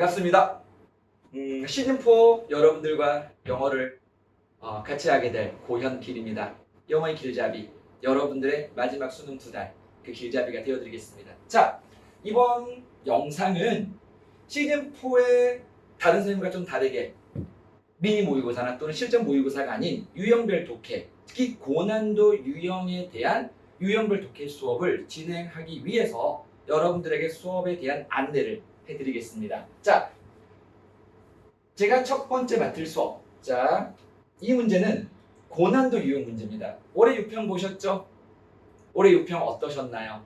반갑습니다. 음, 시즌4 여러분들과 영어를 어, 같이 하게 될 고현길입니다. 영어의 길잡이, 여러분들의 마지막 수능 두 달, 그 길잡이가 되어드리겠습니다. 자, 이번 영상은 시즌4의 다른 선생님과 좀 다르게 미니 모의고사나 또는 실전 모의고사가 아닌 유형별 독해, 특히 고난도 유형에 대한 유형별 독해 수업을 진행하기 위해서 여러분들에게 수업에 대한 안내를 해드리겠습니다. 자, 제가 첫 번째 맡을 수업. 자, 이 문제는 고난도 유형 문제입니다. 올해 6평 보셨죠? 올해 6평 어떠셨나요?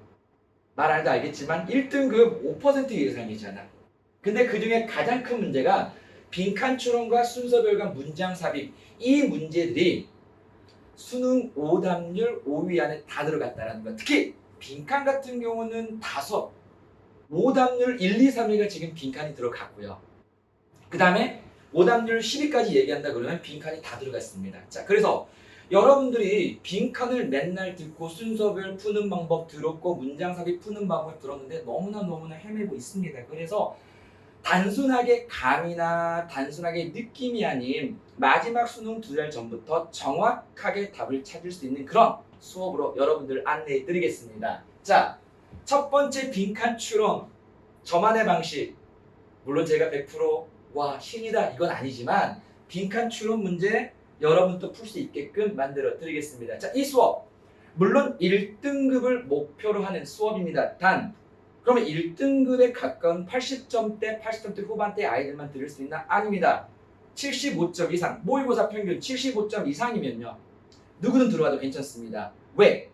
말안 해도 알겠지만 1등급 5% 예상이잖아. 근데 그 중에 가장 큰 문제가 빈칸 추론과 순서별과 문장 삽입 이 문제들이 수능 오답률 5위 안에 다 들어갔다는 거. 특히 빈칸 같은 경우는 다섯 오답률 1, 2, 3위가 지금 빈칸이 들어갔고요. 그 다음에 오답률 10위까지 얘기한다 그러면 빈칸이 다 들어갔습니다. 자, 그래서 여러분들이 빈칸을 맨날 듣고 순서별 푸는 방법 들었고 문장 삽입 푸는 방법 들었는데 너무나 너무나 헤매고 있습니다. 그래서 단순하게 감이나 단순하게 느낌이 아닌 마지막 수능 두 달 전부터 정확하게 답을 찾을 수 있는 그런 수업으로 여러분들 안내해 드리겠습니다. 자, 첫 번째 빈칸 추론 저만의 방식 물론 제가 100%와 신이다 이건 아니지만 빈칸 추론 문제 여러분도 풀 수 있게끔 만들어 드리겠습니다. 자, 이 수업 물론 1등급을 목표로 하는 수업입니다. 단 그러면 1등급에 가까운 80점대, 80점대 후반대 아이들만 들을 수 있나? 아닙니다. 75점 이상, 모의고사 평균 75점 이상이면요. 누구든 들어와도 괜찮습니다. 왜?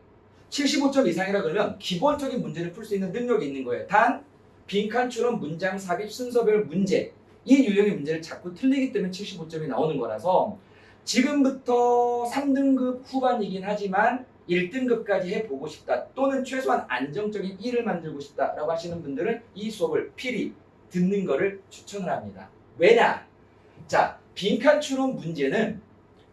75점 이상이라 그러면 기본적인 문제를 풀 수 있는 능력이 있는 거예요. 단 빈칸 추론 문장 삽입 순서별 문제 이 유형의 문제를 자꾸 틀리기 때문에 75점이 나오는 거라서 지금부터 3등급 후반이긴 하지만 1등급까지 해보고 싶다 또는 최소한 안정적인 1을 만들고 싶다라고 하시는 분들은 이 수업을 필히 듣는 거를 추천을 합니다. 왜냐? 자, 빈칸 추론 문제는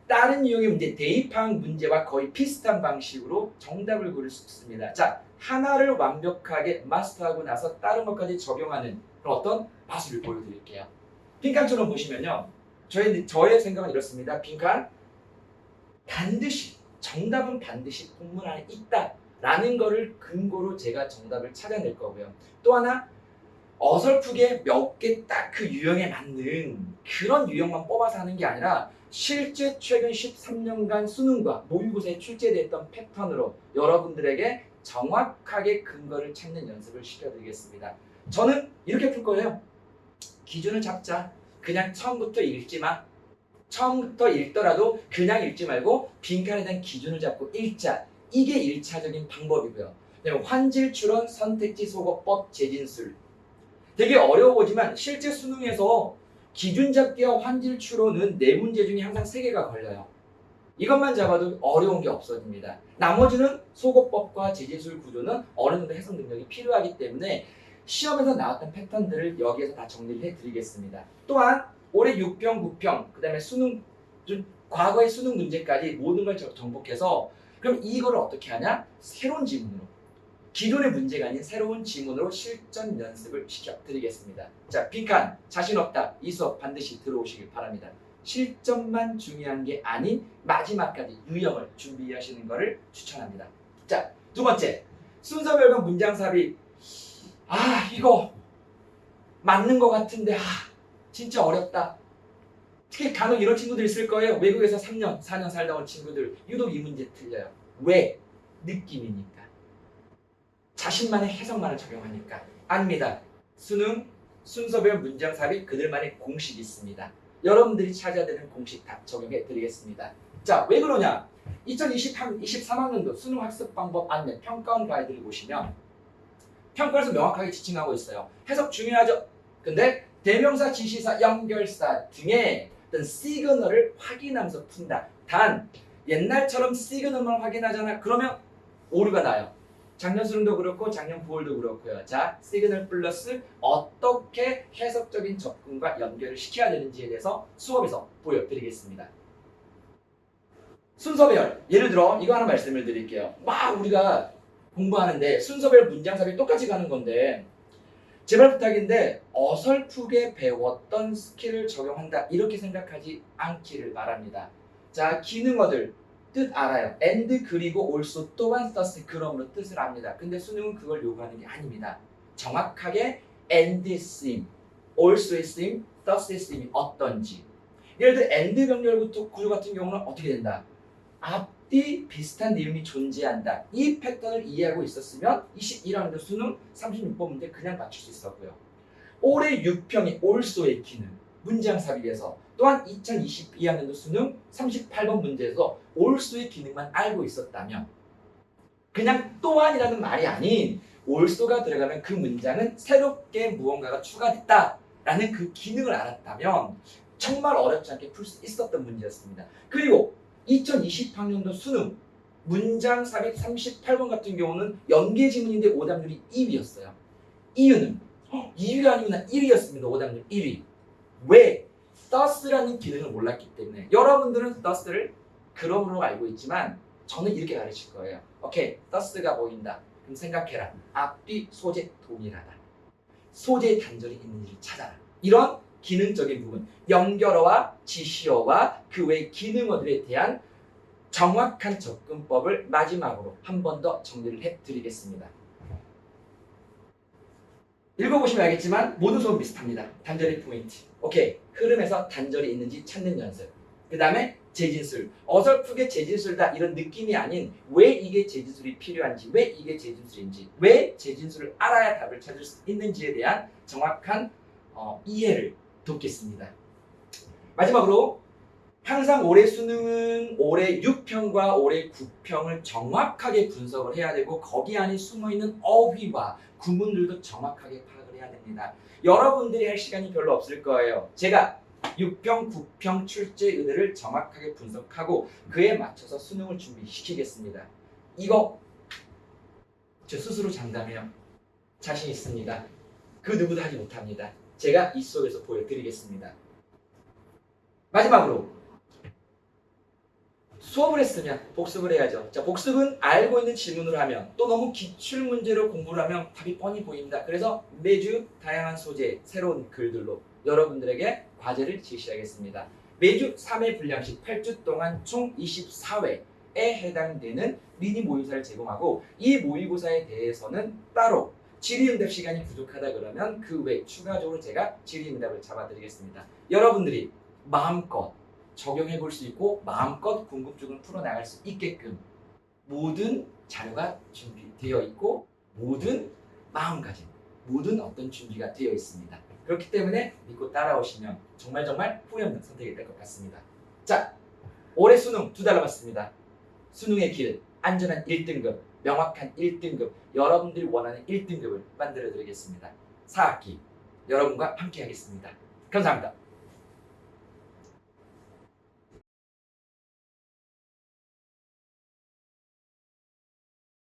다른 유형의 문제, 대입항 문제와 거의 비슷한 방식으로 정답을 고를 수 있습니다. 자, 하나를 완벽하게 마스터하고 나서 다른 것까지 적용하는 그런 어떤 마술을 보여드릴게요. 빈칸처럼 보시면요. 저의, 저의 생각은 이렇습니다. 빈칸 반드시 정답은 반드시 본문 안에 있다 라는 거를 근거로 제가 정답을 찾아낼 거고요. 또 하나 어설프게 몇 개 딱 그 유형에 맞는 그런 유형만 뽑아서 하는 게 아니라 실제 최근 13년간 수능과 모의고사에 출제됐던 패턴으로 여러분들에게 정확하게 근거를 찾는 연습을 시켜드리겠습니다. 저는 이렇게 풀 거예요. 기준을 잡자. 그냥 처음부터 읽지 마. 처음부터 읽더라도 그냥 읽지 말고 빈칸에 대한 기준을 잡고 읽자. 이게 1차적인 방법이고요. 환질 추론, 선택지 소거법, 재진술. 되게 어려워 보지만 실제 수능에서 기준 잡기와 환질 추론은 네 문제 중에 항상 세 개가 걸려요. 이것만 잡아도 어려운 게 없어집니다. 나머지는 소거법과 재진술 구조는 어느 정도 해석 능력이 필요하기 때문에 시험에서 나왔던 패턴들을 여기에서 다 정리를 해드리겠습니다. 또한 올해 6평, 9평, 그 다음에 수능, 좀 과거의 수능 문제까지 모든 걸 정복해서 그럼 이거를 어떻게 하냐? 새로운 지문으로. 기존의 문제가 아닌 새로운 지문으로 실전 연습을 시켜드리겠습니다. 자, 빈칸, 자신 없다. 이 수업 반드시 들어오시길 바랍니다. 실전만 중요한 게 아닌 마지막까지 유형을 준비하시는 것을 추천합니다. 자, 두 번째. 순서별과 문장 삽입. 아, 이거 맞는 것 같은데, 아, 진짜 어렵다. 특히 간혹 이런 친구들 있을 거예요. 외국에서 3년, 4년 살다 온 친구들. 유독 이 문제 틀려요. 왜? 느낌이니까. 자신만의 해석만을 적용하니까. 아닙니다. 수능, 순서별 문장 삽입 그들만의 공식이 있습니다. 여러분들이 찾아야 되는 공식 다 적용해 드리겠습니다. 자, 왜 그러냐? 2023, 23학년도 수능 학습 방법 안내 평가원 가이드를 보시면 평가에서 명확하게 지칭하고 있어요. 해석 중요하죠. 근데 대명사, 지시사, 연결사 등의 어떤 시그널을 확인하면서 푼다. 단 옛날처럼 시그널만 확인하잖아. 그러면 오류가 나요. 작년 수능도 그렇고 작년 9월도 그렇고요. 자, 시그널 플러스 어떻게 해석적인 접근과 연결을 시켜야 되는지에 대해서 수업에서 보여드리겠습니다. 순서별 예를 들어 이거 하나 말씀을 드릴게요. 막 우리가 공부하는데 순서별 문장 삽입 똑같이 가는 건데 제발 부탁인데 어설프게 배웠던 스킬을 적용한다 이렇게 생각하지 않기를 바랍니다. 자 기능어들 뜻 알아요. and 그리고 also 또한 thus 그러므로 뜻을 압니다. 근데 수능은 그걸 요구하는 게 아닙니다. 정확하게 and sim, also sim, thus sim이 어떤지. 예를 들어 and 병렬 구조 같은 경우는 어떻게 된다? 앞뒤 비슷한 내용이 존재한다. 이 패턴을 이해하고 있었으면 21학년도 수능 36번 문제 그냥 맞출 수 있었고요. 올해 6평이 올소의 기능 문장 삽입에서 또한 2022학년도 수능 38번 문제에서 올소의 기능만 알고 있었다면 그냥 또한이라는 말이 아닌 올소가 들어가면 그 문장은 새롭게 무언가가 추가됐다 라는 그 기능을 알았다면 정말 어렵지 않게 풀 수 있었던 문제였습니다. 그리고 2020학년도 수능 문장 삽입 38번 같은 경우는 연계 지문인데 오답률이 2위였어요. 이유는 2위가 아니구나 1위였습니다. 오답률 1위. 왜? Thus라는 기능을 몰랐기 때문에 여러분들은 thus를 그럼으로 알고 있지만 저는 이렇게 가르칠 거예요. 오케이, thus가 보인다. 그럼 생각해라. 앞뒤 소재 동일하다. 소재의 단절이 있는지를 찾아라. 이런 기능적인 부분, 연결어와 지시어와 그 외 기능어들에 대한 정확한 접근법을 마지막으로 한 번 더 정리를 해드리겠습니다. 읽어보시면 알겠지만 모든 수업 비슷합니다. 단절의 포인트. 오케이. 흐름에서 단절이 있는지 찾는 연습. 그 다음에 재진술. 어설프게 재진술다 이런 느낌이 아닌 왜 이게 재진술이 필요한지, 왜 이게 재진술인지, 왜 재진술을 알아야 답을 찾을 수 있는지에 대한 정확한 어, 이해를 돕겠습니다. 마지막으로 항상 올해 수능은 올해 6평과 올해 9평을 정확하게 분석을 해야 되고 거기 안에 숨어 있는 어휘와 구문들도 정확하게 파악을 해야 됩니다. 여러분들이 할 시간이 별로 없을 거예요. 제가 6평, 9평 출제 의뢰를 정확하게 분석하고 그에 맞춰서 수능을 준비시키겠습니다. 이거 저 스스로 장담해요. 자신 있습니다. 그 누구도 하지 못합니다. 제가 이 수업에서 보여드리겠습니다. 마지막으로 수업을 했으면 복습을 해야죠. 자, 복습은 알고 있는 질문을 하면 또 너무 기출 문제로 공부를 하면 답이 뻔히 보입니다. 그래서 매주 다양한 소재, 새로운 글들로 여러분들에게 과제를 제시하겠습니다. 매주 3회 분량씩 8주 동안 총 24회에 해당되는 미니 모의고사를 제공하고 이 모의고사에 대해서는 따로 질의응답 시간이 부족하다 그러면 그 외 추가적으로 제가 질의응답을 잡아드리겠습니다. 여러분들이 마음껏 적용해 볼 수 있고 마음껏 궁금증을 풀어나갈 수 있게끔 모든 자료가 준비되어 있고 모든 마음가짐, 모든 어떤 준비가 되어 있습니다. 그렇기 때문에 믿고 따라오시면 정말 정말 후회 없는 선택이 될 것 같습니다. 자, 올해 수능 두 달 남았습니다. 수능의 길, 안전한 1등급, 명확한 1등급, 여러분들이 원하는 1등급을 만들어 드리겠습니다. 4학기 여러분과 함께 하겠습니다. 감사합니다.